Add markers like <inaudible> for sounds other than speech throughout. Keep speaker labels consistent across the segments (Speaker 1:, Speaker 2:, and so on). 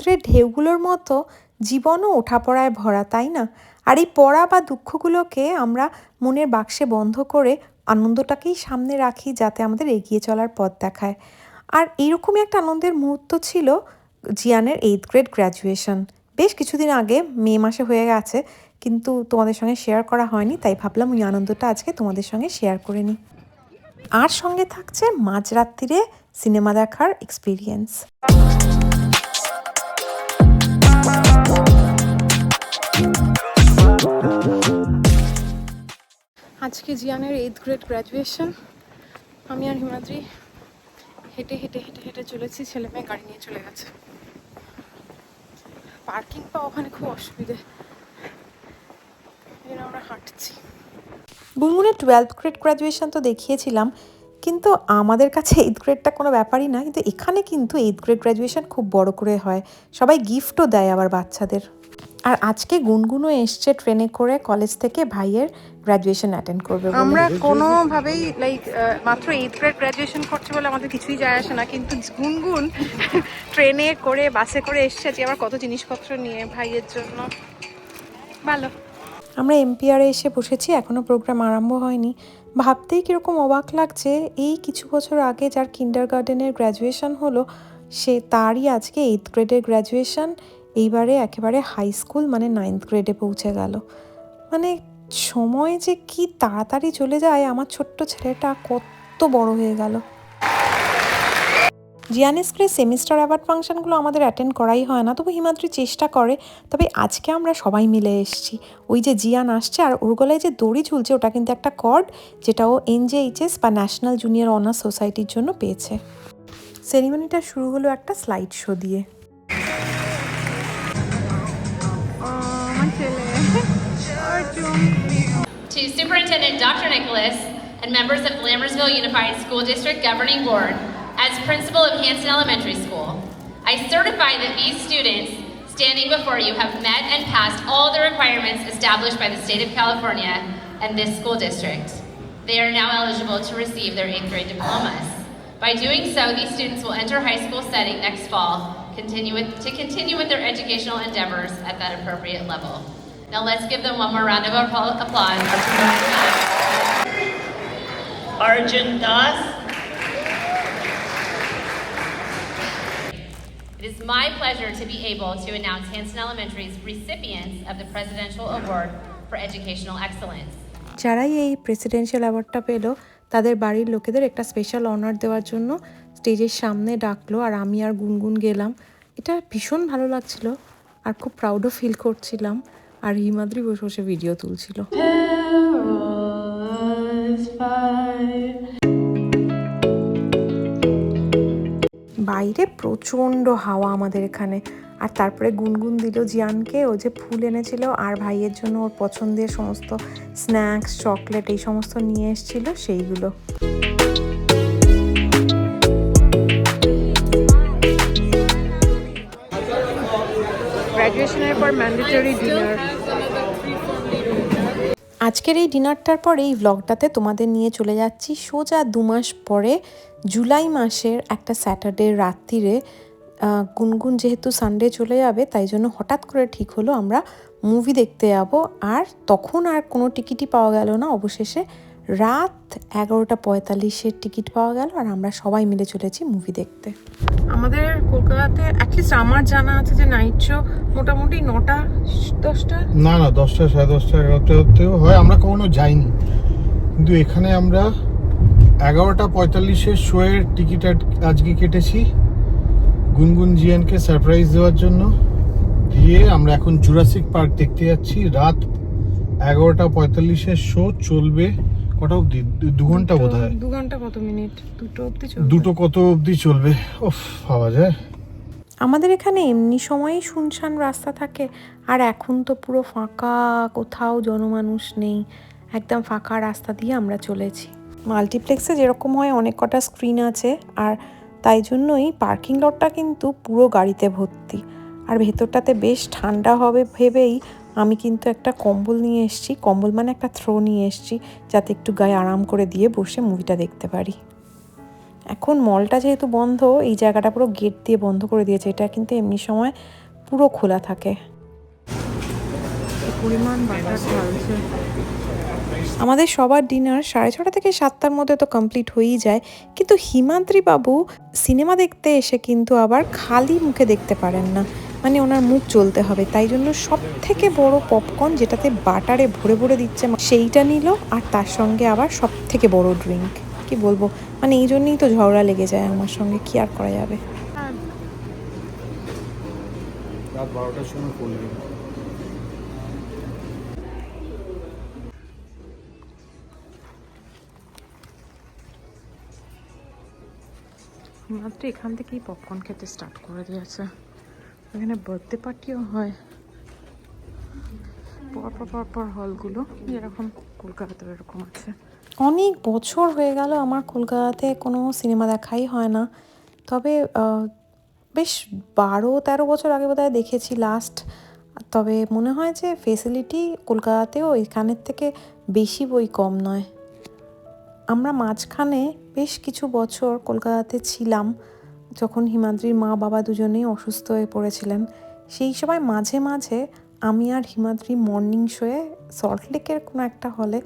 Speaker 1: সমুদ্রের ঢেউগুলোর মতো জীবনও ওঠাপড়ায় ভরা, তাই না? আর এই পড়া বা দুঃখগুলোকে আমরা মনের বাক্সে বন্ধ করে আনন্দটাকেই সামনে রাখি যাতে আমাদের এগিয়ে চলার পথ দেখায়। আর এইরকমই একটা আনন্দের মুহূর্ত ছিল জিয়ানের এইথ গ্রেড গ্র্যাজুয়েশন বেশ কিছুদিন আগে, মে মাসে হয়ে গেছে, কিন্তু তোমাদের সঙ্গে শেয়ার করা হয়নি, তাই ভাবলাম ওই আনন্দটা আজকে তোমাদের সঙ্গে শেয়ার করে নিই। আর সঙ্গে থাকছে মাঝরাত্রিরে সিনেমা দেখার এক্সপিরিয়েন্স আজকে জিয়ানের এইথ গ্রেড গ্র্যাজুয়েশন আমি আর হিমাদ্রি হেঁটে হেঁটে হেঁটে হেঁটে চলেছি, ছেলে মেয়ে গাড়ি নিয়ে চলে গেছে। পার্কিং পাওয়া ওখানে খুব অসুবিধে। আমরা হাঁটছি। গুনগুনের টুয়েলভ গ্রেড গ্র্যাজুয়েশন তো দেখিয়েছিলাম, কিন্তু আমাদের কাছে এইথ গ্রেডটা কোনো ব্যাপারই না, কিন্তু এখানে কিন্তু এইথ গ্রেড গ্র্যাজুয়েশন খুব বড় করে হয়। সবাই গিফটও দেয় আবার বাচ্চাদের। আর আজকে গুনগুনও এসছে ট্রেনে করে কলেজ থেকে ভাইয়ের গ্র্যাজুয়েশন অ্যাটেন্ড করবে আমরা কোনোভাবেই লাইক মাত্র এইথ গ্রেড গ্র্যাজুয়েশন করছে বলে আমাদের কিছুই যায় আসে না কিন্তু গুনগুন ট্রেনে করে বাসে করে এসছে যে আবার কত জিনিসপত্র নিয়ে ভাইয়ের জন্য। ভালো। আমরা এমপিআরে এসে বসেছি এখনও প্রোগ্রাম আরম্ভ হয়নি। ভাবতেই কীরকম অবাক লাগছে এই কিছু বছর আগে যার কিন্ডার গার্ডেনের গ্র্যাজুয়েশন হলো সে তারই আজকে এইথ গ্রেডের গ্র্যাজুয়েশন এইবারে একেবারে হাই স্কুল মানে নাইন্থ গ্রেডে পৌঁছে গেল। মানে সময় যে কি তাড়াতাড়ি চলে যায়, আমার ছোট্ট ছেলেটা কত বড় হয়ে গেল। জিয়ানি স্কুলের সেমিস্টার অ্যাওয়ার্ড ফাংশনগুলো আমাদের অ্যাটেন্ড করাই হয় না, তবু হিমাদ্রি চেষ্টা করে। তবে আজকে আমরা সবাই মিলে এসেছি। ওই যে জিয়ান আসছে আর ওর গলায় যে দড়ি ঝুলছে, ওটা কিন্তু একটা কর্ড যেটা ও এনজেএইচএস বা ন্যাশনাল জুনিয়র অনার্স সোসাইটির জন্য পেয়েছে। সেরিমনিটা শুরু হলো একটা স্লাইড শো দিয়ে।
Speaker 2: To Superintendent Dr. Nicholas and members of Lammersville Unified School District Governing Board, as principal of Hanson Elementary School, I certify that these students standing before you have met and passed all the requirements established by the state of California and this school district. They are now eligible to receive their eighth grade diplomas. By doing so, these students will enter high school setting next fall continue with, to continue with their educational endeavors at that appropriate level. Now let's give them one more round of appla- applause.
Speaker 3: Arjun Das,
Speaker 2: It is my pleasure to be able to announce Hanson Elementary's recipients of the Presidential Award for Educational Excellence.
Speaker 1: যারাই এই presidential অ্যাওয়ার্ডটা পেলো তাদের বাড়ির লোকেদের একটা special honour দেওয়ার জন্য স্টেজের সামনে ডাকলো আর আমি আর গুনগুন গেলাম এটা ভীষণ ভালো লাগছিল আর খুব প্রাউডও ফিল করছিলাম। আর হিমাদ্রি বসে বসে ভিডিও তুলছিল। বাইরে প্রচণ্ড হাওয়া আমাদের এখানে। আর তারপরে গুনগুন দিল জিয়ানকে, ও যে ফুল এনেছিল আর ভাইয়ের জন্য ওর পছন্দের সমস্ত স্ন্যাক্স চকলেট এই সমস্ত নিয়ে এসেছিল সেইগুলো। ডিনার আজকের এই ডিনারটার পর এই ব্লগটাতে তোমাদের নিয়ে চলে যাচ্ছি। সোজা দু মাস পরে জুলাই মাসের একটা স্যাটারডে রাত্রিরে গুনগুন যেহেতু সানডে চলে যাবে তাই জন্য হঠাৎ করে ঠিক হলো আমরা মুভি দেখতে যাব। আর তখন আর কোনো টিকিটই পাওয়া গেল না অবশেষে রাত এগারোটা পঁয়তাল্লিশের টিকিট পাওয়া গেল আর আমরা সবাই মিলে চলেছি মুভি দেখতে। আমাদের কলকাতাতে অ্যাটলিস্ট আমার জানা আছে যে নাইট শো মোটামুটি নটা দশটা?
Speaker 4: না না দশটা সাড়ে দশটা এগারোটাতেও হয়। আমরা কখনো যাইনি। কিন্তু এখানে আমরা এগারোটা পঁয়তাল্লিশের শোয়ের টিকিট আজকে কেটেছি গুনগুন জিয়ানকে সারপ্রাইজ দেওয়ার জন্য। দিয়ে আমরা এখন জুরাসিক পার্ক দেখতে যাচ্ছি। রাত এগারোটা পঁয়তাল্লিশের শো চলবে। কটা অবধি? দু- দু ঘণ্টা বোধ হয়
Speaker 1: দু ঘণ্টা কত মিনিট? দুটো অবধি চলবে?
Speaker 4: দুটো কত অবধি চলবে? ওফ পাওয়া যায়।
Speaker 1: আমাদের এখানে এমনি সময়ই শুনশান রাস্তা থাকে। আর এখন তো পুরো ফাঁকা কোথাও জনমানুষ নেই। একদম ফাঁকা রাস্তা দিয়ে আমরা চলেছি। মাল্টিপ্লেক্সে যেরকম হয় অনেক কটা স্ক্রিন আছে। আর তাই জন্যই পার্কিং লটটা কিন্তু পুরো গাড়িতে ভর্তি। আর ভেতরটাতে বেশ ঠান্ডা হবে ভেবেই আমি কিন্তু একটা কম্বল নিয়ে এসেছি। কম্বল মানে একটা থ্রো নিয়ে এসেছি যাতে একটু গায়ে আরাম করে দিয়ে বসে মুভিটা দেখতে পারি। এখন মলটা যেহেতু বন্ধ এই জায়গাটা পুরো গেট দিয়ে বন্ধ করে দিয়েছে। এটা কিন্তু এমনি সময় পুরো খোলা থাকে। পরিমাণ বাটার ঢালছে। আমাদের সবার ডিনার সাড়ে ছটা থেকে সাতটার মধ্যে তো কমপ্লিট হয়েই যায়। কিন্তু হিমাদ্রি বাবু সিনেমা দেখতে এসে কিন্তু আবার খালি মুখে দেখতে পারেন না। মানে ওনার মুখ চলতে হবে। তাই জন্য সব থেকে বড় পপকর্ন যেটাতে বাটারে ভরে ভরে দিচ্ছে সেইটা নিল আর তার সঙ্গে আবার সব থেকে বড় ড্রিঙ্ক কি বলব? মানে এই জন্যই তো ঝগড়া লেগে যায় আমার সঙ্গে কি আর করা যাবে? মাত্র এখান থেকেই পপকর্ন খেতে স্টার্ট করে দিয়েছে। এখানে বার্থডে পার্টিও হয়। পরপর পরপর হলগুলো। যেরকম কলকাতাতে এরকম আছে। অনেক বছর হয়ে গেল আমার কলকাতাতে কোনো সিনেমা দেখাই হয় না। তবে বেশ বারো, তেরো বছর আগে বোধহয় দেখেছি লাস্ট তবে মনে হয় যে ফেসিলিটি কলকাতাতেও এখানের থেকে বেশি বই কম নয়। আমরা মাঝখানে বেশ কিছু বছর কলকাতাতে ছিলাম। যখন হিমাদ্রির মা বাবা দুজনেই অসুস্থ হয়ে পড়েছিলেন, সেই সময় মাঝে মাঝে আমি আর হিমাদ্রি মর্নিং শোয়ে সল্টলেকের কোনো একটা হলে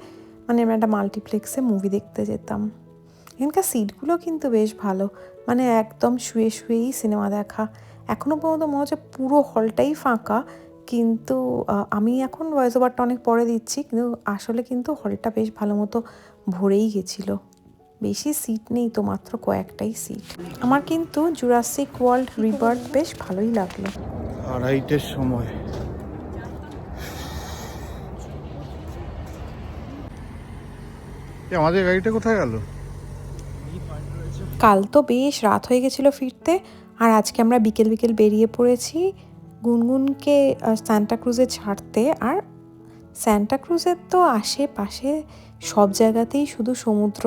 Speaker 1: মানে আমরা একটা মাল্টিপ্লেক্সে মুভি দেখতে যেতাম। এখানকার সিটগুলো কিন্তু বেশ ভালো মানে একদম শুয়ে শুয়েই সিনেমা দেখা। এখনও পর্যন্ত মনে হচ্ছে পুরো হলটাই ফাঁকা, কিন্তু আমি এখন ভয়েস ওভারটা অনেক পরে দিচ্ছি, কিন্তু আসলে কিন্তু হলটা বেশ ভালো মতো ভরেই গেছিল। বেশি সিট নেই তো মাত্র কয়েকটাই সিট আমার কিন্তু জুরাসিক ওয়ার্ল্ড রিবার্থ বেশ ভালোই লাগল।
Speaker 4: আড়াইটের সময়। আমাদের গাড়িটা কোথায় গেল?
Speaker 1: কাল তো বেশ রাত হয়ে গেছিল ফিরতে আর আজকে আমরা বিকেল বিকেল বেরিয়ে পড়েছি গুনগুনকে ক্রুজে ছাড়তে। আর ক্রুজের তো আশেপাশে সব জায়গাতেই শুধু সমুদ্র।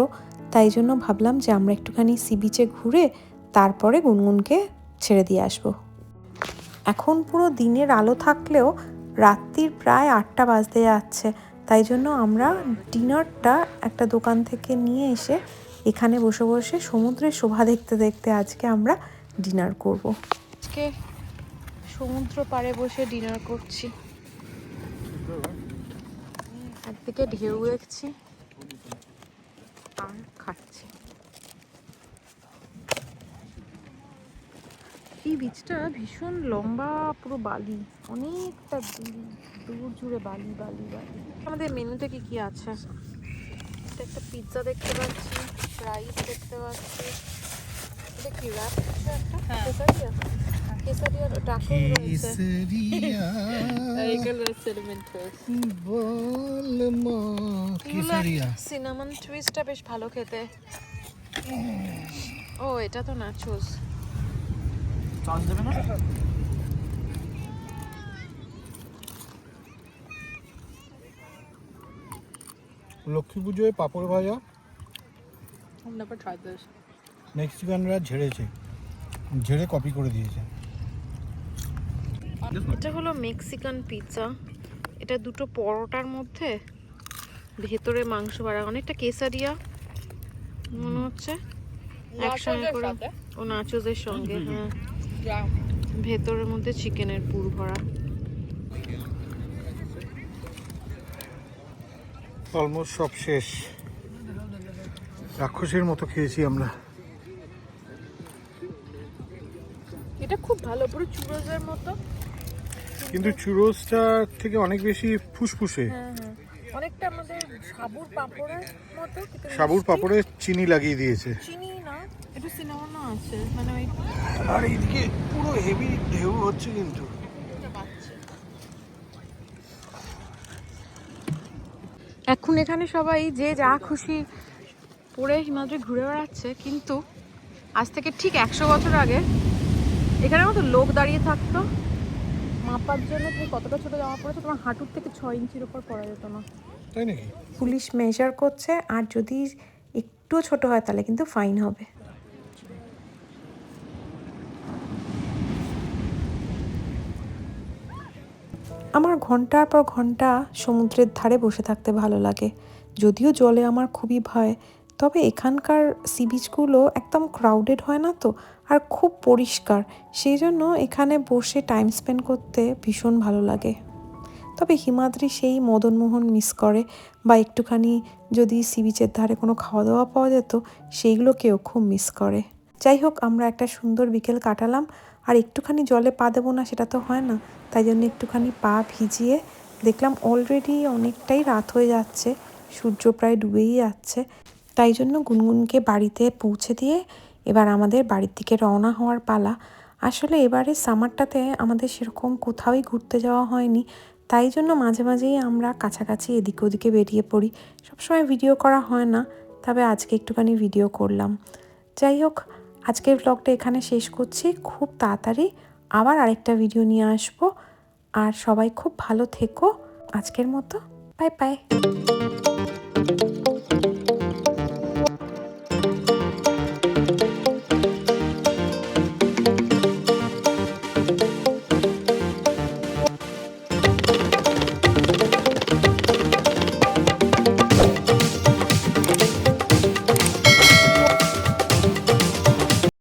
Speaker 1: তাই জন্য ভাবলাম যে আমরা একটুখানি সি বিচে ঘুরে তারপরে গুনগুনকে ছেড়ে দিয়ে আসব। এখন পুরো দিনের আলো থাকলেও রাত্রির প্রায় আটটা বাজতে যাচ্ছে। তাই জন্য আমরা ডিনারটা একটা দোকান থেকে নিয়ে এসে এখানে বসে বসে সমুদ্রের শোভা দেখতে দেখতে আজকে আমরা ডিনার করব। আজকে সমুদ্র পাড়ে বসে ডিনার করছি। একদিকে ঢেউ দেখছি। আর এই বীজটা ভীষণ লম্বা পুরো বালি অনেকটা দূর দূর জুড়ে বালি বালি বালি। আমাদের মেনুতে কি কি আছে? এটা একটা পিৎজা দেখতে পাচ্ছি রাইস দেখতে পাচ্ছি। এটা কি র্যাপ কিছু একটা কেসারিয়া। <laughs> কেসারিয়া টাকো রয়েছে
Speaker 4: বল মা কেসারিয়া।
Speaker 1: সিনামন টুইস্টটা বেশ ভালো খেতে। ও এটা তো নাচোস
Speaker 4: লক্ষ্মী পুজোয় পাঁপড় ভাজা।
Speaker 5: I've never
Speaker 4: মেক্সিকানরা ঝেড়েছে। ঝেড়ে কপি করে দিয়েছে।
Speaker 1: এটা হলো মেক্সিকান পিৎজা এটা দুটো পরোটার মধ্যে ভেতরে মাংস বাড়া। অনেকটা কেসারিয়া মনে হচ্ছে। একসঙ্গে করে ও নাচোসের সঙ্গে হ্যাঁ. ভেতরের মধ্যে চিকেনের পুর ভরা।
Speaker 4: অলমোস্ট সব শেষ। রাক্ষসের মতো খেয়েছি আমরা।
Speaker 5: এটা খুব ভালো পুরো চুরোজের মতো।
Speaker 4: কিন্তু চুরোসটা থেকে অনেক বেশি ফুসফুসে।
Speaker 5: হ্যাঁ হ্যাঁ। অনেকটা আমাদের সাবুর পাঁপড়ের মতো
Speaker 4: সাবুর পাপড়ে চিনি লাগিয়ে দিয়েছে।
Speaker 5: চিনি একটু সিনেমানো আছে মানে ওই
Speaker 4: আর এইদিকে পুরো হেভি ঢেউ হচ্ছে কিন্তু।
Speaker 1: এখন এখানে সবাই যে যা খুশি পরে হিমাদ্রি ঘুরে বেড়াচ্ছে কিন্তু আজ থেকে ঠিক একশো বছর আগে এখানে মতো লোক দাঁড়িয়ে থাকতো। মাপার জন্য তুমি কতটা ছোট জামা পড়েছো তোমার হাঁটুর থেকে ছয় ইঞ্চির উপর পরা যেত না। পুলিশ মেজার করছে আর যদি একটু ছোট হয় তাহলে কিন্তু ফাইন হবে। আমার ঘণ্টার পর ঘণ্টা সমুদ্রের ধারে বসে থাকতে ভালো লাগে। যদিও জলে আমার খুবই ভয়, তবে এখানকার সি বিচগুলো একদম ক্রাউডেড হয় না তো? আর খুব পরিষ্কার, সেই জন্য এখানে বসে টাইম স্পেন্ড করতে ভীষণ ভালো লাগে। তবে হিমাদ্রি সেই মদনমোহন মিস করে, বা একটুখানি যদি সি বিচের ধারে কোনো খাওয়া দাওয়া পাওয়া যেত, সেইগুলোকেও খুব মিস করে। যাই হোক আমরা একটা সুন্দর বিকেল কাটালাম। আর একটুখানি জলে পা দেবো না, সেটা তো হয় না। তাই জন্য একটুখানি পা ভিজিয়ে দেখলাম অলরেডি অনেকটাই রাত হয়ে যাচ্ছে। সূর্য প্রায় ডুবেই যাচ্ছে। তাই জন্য গুনগুনকে বাড়িতে পৌঁছে দিয়ে এবার আমাদের বাড়ির দিকে রওনা হওয়ার পালা। আসলে এবারে সামারটাতে আমাদের সেরকম কোথাওই ঘুরতে যাওয়া হয়নি। তাই জন্য মাঝে মাঝেই আমরা কাছাকাছি এদিকে ওদিকে বেরিয়ে পড়ি। সবসময় ভিডিও করা হয় না, তবে আজকে একটুখানি ভিডিও করলাম। যাই হোক আজকের ব্লগটা এখানে শেষ করছি। খুব তাড়াতাড়ি আবার আরেকটা ভিডিও নিয়ে আসব। আর সবাই খুব ভালো থেকো। আজকের মতো বাই বাই